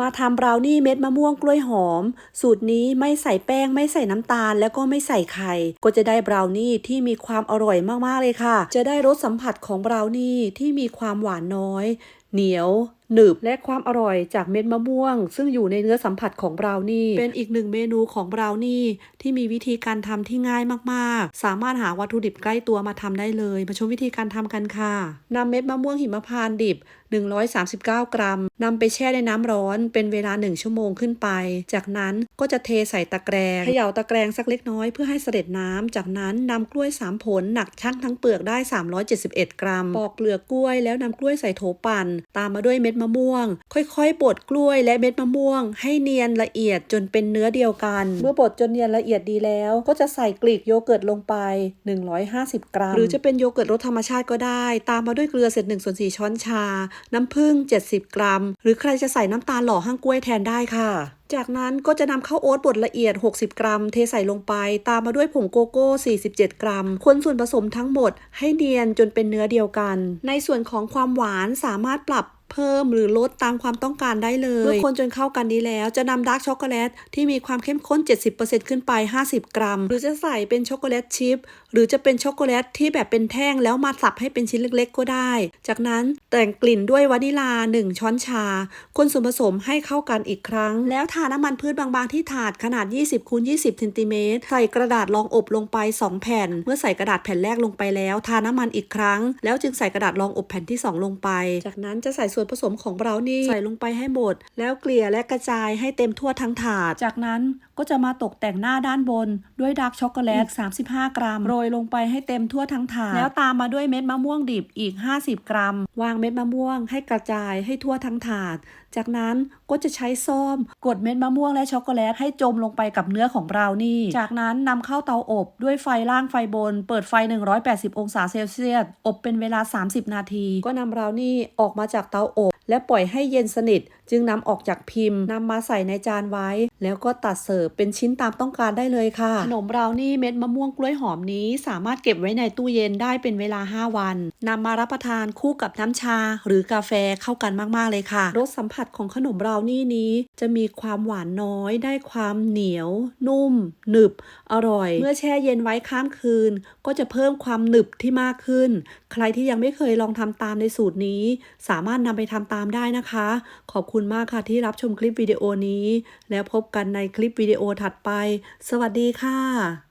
มาทำบราวนี่เม็ดมะม่วงกล้วยหอม สูตรนี้ไม่ใส่แป้งไม่ใส่น้ำตาล แล้วก็ไม่ใส่ไข่ ก็จะได้บราวนี่ที่มีความอร่อยมากๆเลยค่ะ จะได้รสสัมผัสของบราวนี่ที่มีความหวานน้อยเหนียวหนึบและความอร่อยจากเม็ดมะม่วง ซึ่งอยู่ในเนื้อสัมผัสของบราวนี่ เป็นอีกหนึ่งเมนูของบราวนี่ที่มีวิธีการทำที่ง่ายมากๆ สามารถหาวัตถุดิบใกล้ตัวมาทำได้เลย มาชมวิธีการทำกันค่ะนำเม็ดมะม่วงหิมพานต์ดิบ 139 กรัมนำไปแช่ในน้ำร้อนเป็นเวลา 1 ชั่วโมงขึ้นไป จากนั้นก็จะเทใส่ตะแกรงเขย่าตะแกรงสักเล็กน้อยเพื่อให้เสด็จน้ำจากนั้นนำกล้วย 3 ผลหนักชั่งทั้งเปลือกได้ 371 กรัมปอกเปลือกกล้วยแล้วนำกล้วยใส่โถปั่นตามมาด้วยเม็ดมะม่วง ค่อยๆบดกล้วยและเม็ดมะม่วง ให้เนียนละเอียดจนเป็นเนื้อเดียวกัน เมื่อบดจนเนียนละเอียดดีแล้ว ก็จะใส่กลีกโยเกิร์ตลงไป 150 กรัม หรือจะเป็นโยเกิร์ตรสธรรมชาติก็ได้ ตามมาด้วยเกลือเศษ1ส่วน4ช้อนชา น้ำผึ้ง 70 กรัม หรือใครจะใส่น้ำตาลหล่อห้างกล้วยแทนได้ค่ะ จากนั้นก็จะนำข้าวโอ๊ตบดละเอียด 60 กรัม เทใส่ลงไป ตามมาด้วยผงโกโก้ 47 กรัม คนส่วนผสมทั้งหมดให้เนียนจนเป็นเนื้อเดียวกัน ในส่วนของความหวานสามารถปรับ เพิ่มหรือลดตามความต้องการได้เลย เมื่อคนจนเข้ากันดีแล้วจะนำดาร์กช็อกโกแลตที่มีความเข้มข้น 70%ขึ้นไป 50 กรัม หรือจะใส่เป็นช็อกโกแลตชิพหรือจะเป็นช็อกโกแลตที่แบบเป็นแท่งแล้วมาสับให้เป็นชิ้นเล็ก ๆ ก็ได้ จากนั้นแต่งกลิ่นด้วยวานิลา 1 ช้อนชา คนส่วนผสมให้เข้ากันอีกครั้ง แล้วทาน้ำมันพืชบางๆที่ถาดขนาด 20คูณ20เซนติเมตรใส่กระดาษรองอบลงไป 2 แผ่น เมื่อใส่กระดาษแผ่นแรกลงไปแล้ว ทาน้ำมันอีกครั้ง แล้วจึงใส่กระดาษรองอบแผ่นที่ 2 ลงไป จากนั้นจะใส่ส่วนผสมของบราวนี่ใส่ลงไปให้หมด แล้วเกลี่ยและกระจายให้เต็มทั่วทั้งถาด จากนั้น ก็จะมาตกแต่งหน้าด้านบน ด้วยดาร์กช็อกโกแลต35 กรัม โรยลงไปให้เต็มทั่วทั้งถาดแล้วตามมาด้วยเม็ดมะม่วงดิบอีก 50 กรัม วางเม็ดมะม่วงให้กระจายให้ทั่วทั้งถาด จากนั้นก็จะใช้ส้อมกดเม็ดมะม่วงและช็อกโกแลตให้จมลงไปกับเนื้อของบราวนี่ จากนั้นนำเข้าเตาอบด้วยไฟล่างไฟบน เปิดไฟ 180 องศาเซลเซียส อบเป็นเวลา 30 นาที ก็นำบราวนี่ออกมาจากเตาอบ และปล่อยให้เย็นสนิท จึงนำออกจากพิมพ์นำมาใส่ในจานไว้ แล้วก็ตัดเสิร์ฟเป็นชิ้นตามต้องการได้เลยค่ะ ขนมบรานี่เม็ดมะม่วงกล้วยหอมนี้ สามารถเก็บไว้ในตู้เย็นได้เป็นเวลา 5 วันนำมารับประทานคู่กับน้ำชา หรือกาแฟเข้ากันมากๆเลยค่ะรสสัมผัสของขนมบรานี่นี้ จะมีความหวานน้อย ได้ความเหนียว นุ่ม หนึบ อร่อย เมื่อแช่เย็นไว้ข้ามคืน ก็จะเพิ่มความหนึบที่มากขึ้น ใครที่ยังไม่เคยลองทำตามในสูตรนี้ สามารถนำไปทำตามได้นะคะ ขอบคุณคุณมากค่ะที่รับชมคลิปวิดีโอนี้ แล้วพบกันในคลิปวิดีโอถัดไป สวัสดีค่ะ